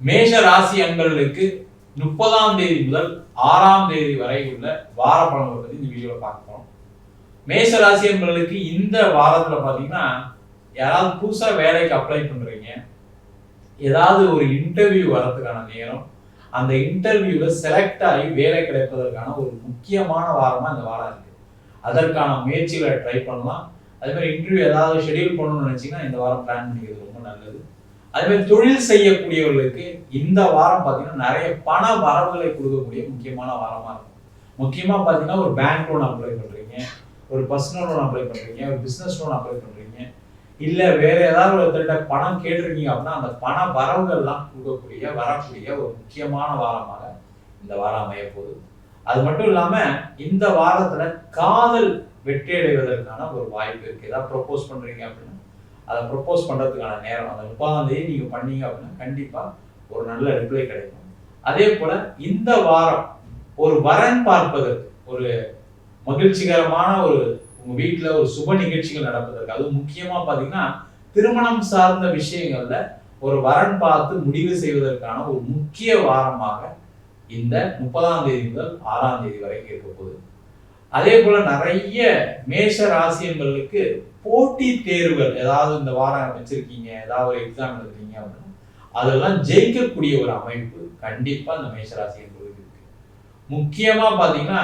மேஷ ராசி அன்பர்களுக்கு முப்பதாம் தேதி முதல் ஆறாம் தேதி வரை உள்ள வார பலன்களை பத்தி இந்த வீடியோல பார்க்க போறோம். மேஷ ராசி அன்பர்களுக்கு இந்த வாரத்துல பாத்தீங்கன்னா யாராவது புதுசா வேலைக்கு அப்ளை பண்றீங்க. ஏதாவது ஒரு இன்டர்வியூ வரதுக்கான நேரம் அந்த இன்டர்வியூவில் செலக்ட் ஆகி வேலை கிடைப்பதற்கான ஒரு முக்கியமான வாரமாக இந்த வாரம் இருக்குது அதற்கான முயற்சிகளை ட்ரை பண்ணலாம். அதே மாதிரி இன்டர்வியூ ஏதாவது ஷெடியூல் பண்ணணும்னு நினச்சிங்கன்னா இந்த வாரம் பிளான் பண்ணிக்கிறது ரொம்ப நல்லது. அதே மாதிரி தொழில் செய்யக்கூடியவர்களுக்கு இந்த வாரம் பார்த்தீங்கன்னா நிறைய பண வரவுகளை கொடுக்கக்கூடிய முக்கியமான வாரமாக இருக்கும். முக்கியமாக பார்த்தீங்கன்னா ஒரு பேங்க் லோன் அப்ளை பண்ணுறீங்க ஒரு பர்சனல் லோன் அப்ளை பண்ணுறீங்க ஒரு பிஸ்னஸ் லோன் அப்ளை பண்ணுறீங்க இல்லை வேற ஏதாவது ஒருத்தர்கிட்ட பணம் கேட்டிருக்கீங்க அப்படின்னா அந்த பண வரவுகள்லாம் கொடுக்கக்கூடிய வரக்கூடிய ஒரு முக்கியமான வாரமாக இந்த வாரம் அமைய போகுது. அது மட்டும் இல்லாமல் இந்த வாரத்தில் காதல் வெற்றி அடைவதற்கான ஒரு வாய்ப்பு இருக்குது ஏதாவது ப்ரொப்போஸ் பண்ணுறீங்க அப்படின்னா அதை ப்ரொப்போஸ் பண்ணுறதுக்கான நேரம். அந்த முப்பதாம் தேதி நீங்கள் பண்ணீங்க அப்படின்னா கண்டிப்பாக ஒரு நல்ல ரிப்ளை கிடைக்கும். அதே போல் இந்த வாரம் ஒரு வரன் பார்ப்பதற்கு ஒரு மகிழ்ச்சிகரமான ஒரு உங்கள் வீட்டில் ஒரு சுப நிகழ்ச்சிகள் நடப்பதற்கு அதுவும் முக்கியமாக பார்த்தீங்கன்னா திருமணம் சார்ந்த விஷயங்களில் ஒரு வரன் பார்த்து முடிவு செய்வதற்கான ஒரு முக்கிய வாரமாக இந்த முப்பதாம் தேதி முதல் ஆறாம் தேதி வரைக்கும் இருக்க போகுது. அதே போல நிறைய மேஷ ராசியங்களுக்கு போட்டி தேர்வுகள் ஏதாவது இந்த வாரம் வச்சிருக்கீங்க ஏதாவது ஒரு எக்ஸாம் எழுதுறீங்க அப்படின்னா அதெல்லாம் ஜெயிக்கக்கூடிய ஒரு அமைப்பு கண்டிப்பா இந்த மேஷராசியங்களுக்கு இருக்கு. முக்கியமா பாத்தீங்கன்னா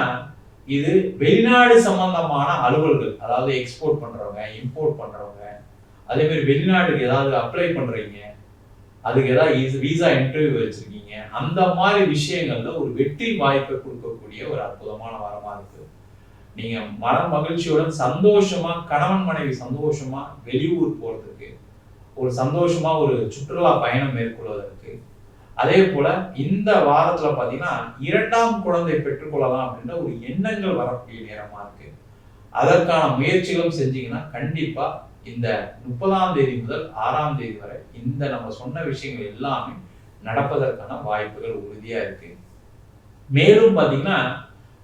இது வெளிநாடு சம்பந்தமான அலுவல்கள் அதாவது எக்ஸ்போர்ட் பண்றவங்க இம்போர்ட் பண்றவங்க அதே மாதிரி வெளிநாட்டுக்கு ஏதாவது அப்ளை பண்றீங்க அதுக்கு ஏதாவது விசா இன்டர்வியூ வச்சிருக்கீங்க அந்த மாதிரி விஷயங்கள்ல ஒரு வெற்றி வாய்ப்பை கொடுக்கக்கூடிய ஒரு அற்புதமான வாரமா இருக்கு. நீங்க மன மகிழ்ச்சியுடன் சந்தோஷமா கணவன் மனைவி சந்தோஷமா வெளியூர் போறதுக்கு ஒரு சந்தோஷமா ஒரு சுற்றுலா பயணம் மேற்கொள்வதற்கு அதே போல இந்த வாரத்துல பாத்தீங்கன்னா இரண்டாம் குழந்தை பெற்றுக்கொள்ளலாம் அப்படின்ற ஒரு எண்ணங்கள் வரக்கூடிய நேரமா இருக்கு. அதற்கான முயற்சிகளும் செஞ்சீங்கன்னா கண்டிப்பா இந்த முப்பதாம் தேதி முதல் ஆறாம் தேதி வரை இந்த நம்ம சொன்ன விஷயங்கள் எல்லாமே நடப்பதற்கான வாய்ப்புகள் உறுதியா இருக்கு. மேலும் பாத்தீங்கன்னா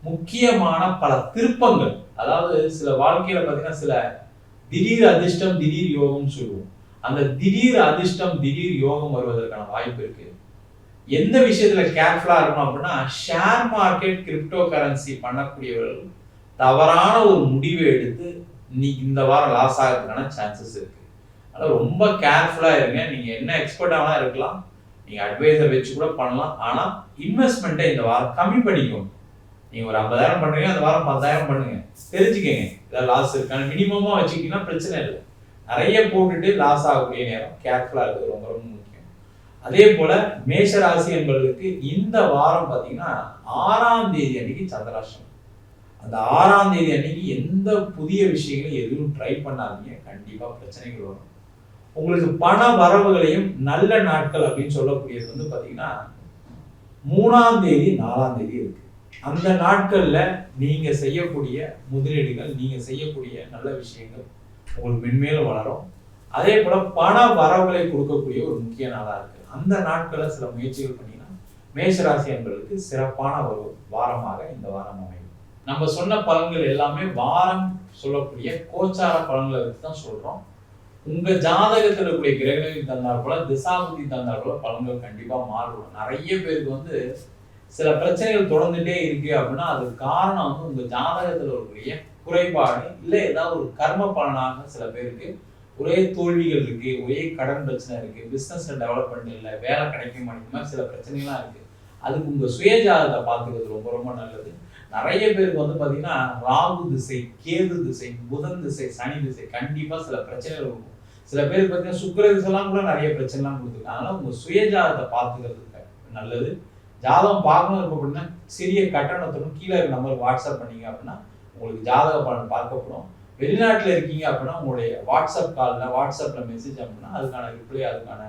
முக்கியமான பல திருப்பங்கள். அதாவது சில வாழ்க்கையில பார்த்தீங்கன்னா சில திடீர் அதிர்ஷ்டம் திடீர் யோகம் சொல்லுவோம். அந்த திடீர் அதிர்ஷ்டம் திடீர் யோகம் வருவதற்கான வாய்ப்பு இருக்கு. எந்த விஷயத்துல கேர்ஃபுல்லா இருக்கணும் அப்படின்னா ஷேர் மார்க்கெட் கிரிப்டோ கரன்சி பண்ணக்கூடியவர்கள் தவறான ஒரு முடிவை எடுத்து இன்னைக்கு இந்த வாரம் லாஸ் ஆகிறதுக்கான சான்சஸ் இருக்கு. அதனால ரொம்ப கேர்ஃபுல்லா இருங்க. நீங்க என்ன எக்ஸ்பர்ட்டாக இருக்கலாம். நீங்க அட்வைசர் வச்சு கூட பண்ணலாம். ஆனா இன்வெஸ்ட்மெண்ட்டை இந்த வாரம் கம்மி பண்ணிக்கணும் நீங்கள் ஒரு ஐம்பதாயிரம் பண்ணுறீங்க அந்த வாரம் பத்தாயிரம் பண்ணுங்க. தெரிஞ்சுக்கங்க. ஏதாவது லாஸ் இருக்கான்னு மினிமமாக வச்சுக்கிட்டீங்கன்னா பிரச்சனை இல்லை. நிறைய போட்டுட்டு லாஸ் ஆகக்கூடிய நேரம் கேர்ஃபுல்லாக இருக்குது ரொம்ப ரொம்ப முக்கியம். அதே போல் மேஷ ராசி என்பவர்களுக்கு இந்த வாரம் பார்த்தீங்கன்னா ஆறாம் தேதி அன்னைக்கு சந்திராஷ்டம் அந்த ஆறாம் தேதி அன்னைக்கு எந்த புதிய விஷயங்களும் எதுவும் ட்ரை பண்ணாதீங்க. கண்டிப்பாக பிரச்சனைகள் வரும். உங்களுக்கு பண வரவுகளையும் நல்ல நாட்கள் அப்படின்னு சொல்லக்கூடியது வந்து பார்த்தீங்கன்னா மூணாம் தேதி நாலாம் தேதி இருக்கு. அந்த நாட்களில் நீங்கள் செய்யக்கூடிய முதலீடுகள் நீங்கள் செய்யக்கூடிய நல்ல விஷயங்கள் உங்களுக்கு மென்மேலும் வளரும். அதே போல் பண வரவுகளை கொடுக்கக்கூடிய ஒரு முக்கிய நாளாக இருக்குது அந்த நாட்களில் சில முயற்சிகள் பண்ணிங்கன்னா மேஷராசி என்பதற்கு சிறப்பான ஒரு வாரமாக இந்த வாரம் அமையும். நம்ம சொன்ன பலன்கள் எல்லாமே வாரம் சொல்லக்கூடிய கோச்சார பலன்களை வச்சு தான் சொல்கிறோம் உங்கள் ஜாதகத்தில் இருக்கக்கூடிய கிரகங்கள் தந்தார் போல திசாபுத்தி தந்தார் போல பலன்கள் கண்டிப்பாக மாறுபடும் நிறைய பேருக்கு வந்து சில பிரச்சனைகள் தொடர்ந்துட்டே இருக்கு அப்படின்னா அதுக்கு காரணம் வந்து உங்க ஜாதகத்துல இருக்கக்கூடிய குறைபாடு இல்லை ஏதாவது ஒரு கர்ம பலனாக சில பேருக்கு ஒரே தோல்விகள் இருக்கு ஒரே கடன் பிரச்சனை இருக்கு பிசினஸ்ல டெவலப்மெண்ட் இல்லை வேலை கிடைக்க மாட்டேங்குது மாதிரி சில பிரச்சனைகள்லாம் இருக்கு. அதுக்கு உங்க சுயஜாதகத்தை பார்த்துக்கிறது ரொம்ப ரொம்ப நல்லது. நிறைய பேருக்கு வந்து பாத்தீங்கன்னா ராகு திசை கேது திசை புதன் திசை சனி திசை கண்டிப்பா சில பிரச்சனைகள் இருக்கும். சில பேருக்கு பார்த்தீங்கன்னா சுக்கிர திசைலாம் கூட நிறைய பிரச்சனைலாம் கொடுத்துருக்காங்க அதனால உங்க சுயஜாதகத்தை பார்த்துக்கிறது நல்லது. ஜாதகம் பார்க்கணும் இருக்கும் அப்படின்னா சிறிய கட்டணத்துடன் கீழே இருக்க நம்பர் வாட்ஸ்அப் பண்ணீங்க அப்படின்னா உங்களுக்கு ஜாதக பலன் பார்க்கப்படும். வெளிநாட்டில் இருக்கீங்க அப்படின்னா உங்களுடைய வாட்ஸ்அப் காலில் வாட்ஸ்அப்பில் மெசேஜ் அப்படின்னா அதுக்கான ரிப்ளை அதுக்கான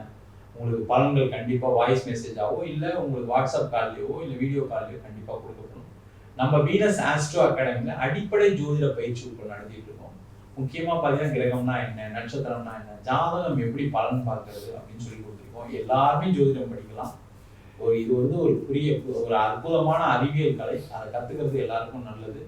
உங்களுக்கு பலன்கள் கண்டிப்பாக வாய்ஸ் மெசேஜாவோ இல்லை உங்களுக்கு வாட்ஸ்அப் கால்லையோ இல்லை வீடியோ கால்லையோ கண்டிப்பாக கொடுக்கப்படும். நம்ம வீனஸ் ஆஸ்ட்ரோ அகாடமியில் அடிப்படை ஜோதிட பயிற்சி உங்கள் நடத்திட்டு இருக்கோம். முக்கியமாக பார்த்தீங்கன்னா கிரகம்னா என்ன நட்சத்திரம்னா என்ன ஜாதகம் எப்படி பலன் பார்க்கறது அப்படின்னு சொல்லி கொடுத்துருக்கோம். எல்லாருமே ஜோதிடம் படிக்கலாம். ஒரு இது வந்து ஒரு புரிய ஒரு அற்புதமான அறிவியல் கலை. அதை கத்துக்கிறது எல்லாருக்கும் நல்லது.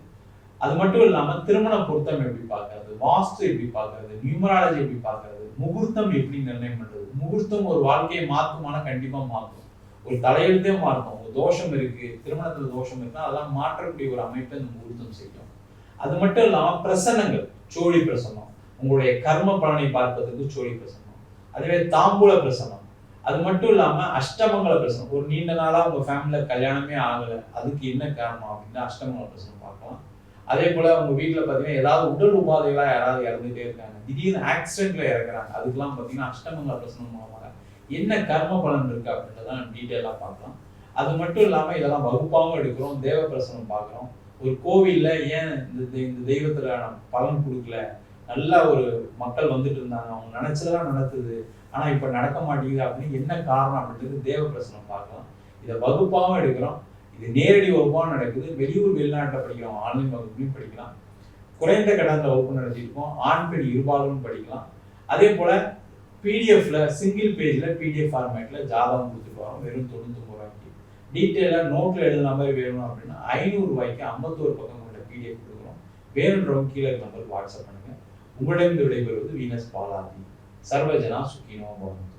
அது மட்டும் இல்லாம திருமண பொருத்தம் எப்படி பார்க்கறது வாஸ்து எப்படி பார்க்கறது நியூமராலஜி எப்படி பார்க்கறது முகூர்த்தம் எப்படி நிர்ணயம் பண்றது? முகூர்த்தம் ஒரு வாழ்க்கையை மாற்றுமானா கண்டிப்பா மாற்றும். ஒரு தலையெழுத்தே மாறும் ஒரு தோஷம் இருக்கு திருமணத்துல தோஷம் இருக்குன்னா அதெல்லாம் மாற்றக்கூடிய ஒரு அமைப்பை இந்த முகூர்த்தம் செய்யும். அது மட்டும் இல்லாமல் பிரசன்னங்கள் சோழி பிரசன்னம் உங்களுடைய கர்ம பலனை பார்ப்பதற்கு சோழி பிரசன்னம் அதுவே தாம்பூல பிரசன்னம் அது மட்டும் இல்லாம அஷ்டமங்கல பிரசனம் ஒரு நீண்ட நாளா உங்க ஃபேமிலியில கல்யாணமே ஆகல. அதுக்கு என்ன காரணம் அப்படின்னா அஷ்டமங்கல பிரசனம் பார்க்கலாம். அதே போல உங்க வீட்டுல பாத்தீங்கன்னா ஏதாவது உடல் உபாதைகளா யாராவது இறந்துட்டே இருக்காங்க. திடீர்னு ஆக்சிடென்ட்ல இறக்குறாங்க. அதுக்கெல்லாம் பாத்தீங்கன்னா அஷ்டமங்கல பிரசனம் மூலமாக என்ன கர்ம பலன் இருக்கு அப்படின்றதான் டீட்டெயிலாக பார்க்கலாம். அது மட்டும் இல்லாம இதெல்லாம் வகுப்பாகவும் எடுக்கிறோம். தேவ பிரசனம் பார்க்குறோம். ஒரு கோவில்ல ஏன் இந்த தெய்- இந்த தெய்வத்துல பலன் கொடுக்கல? நல்லா ஒரு மக்கள் வந்துட்டு இருந்தாங்க. அவங்க நினைச்சதெல்லாம் நடக்குது ஆனா இப்ப நடக்க மாட்டேங்குது அப்படின்னு என்ன காரணம் அப்படின்றது தேவ பிரசனம் பார்க்கலாம். இதை வகுப்பாகவும் எடுக்கிறோம். இது நேரடி வகுப்பாகவும் நடக்குது. வெளியூர் வெளிநாட்டில் படிக்கிறோம் ஆன்லைன் வகுப்புலையும் படிக்கலாம். குறைந்த கடனில் வகுப்பு நடத்தியிருக்கோம். ஆண் பெண் இருபாலும் படிக்கலாம். அதே போல பிடிஎஃப்ல சிங்கிள் பேஜ்ல பிடிஎஃப் ஃபார்மேட்ல ஜாதகம் கொடுத்துட்டு வெறும் தொண்ணூத்தொம்பது ரூபாய்க்கு. டீட்டெயிலாக நோட்டில் எழுதுன மாதிரி வேணும் அப்படின்னா ஐநூறு ரூபாய்க்கு ஐம்பத்தோரு பக்கம் கொண்ட பிடிஎஃப் கொடுக்குறோம். வேணுன்றவங்க கீழே இருக்க வாட்ஸ்அப் பண்ணுங்க. உங்களிடம் விடைபெறுவது வீனஸ் பாலாதி சர்வஜனா சுக்கினோ பவந்து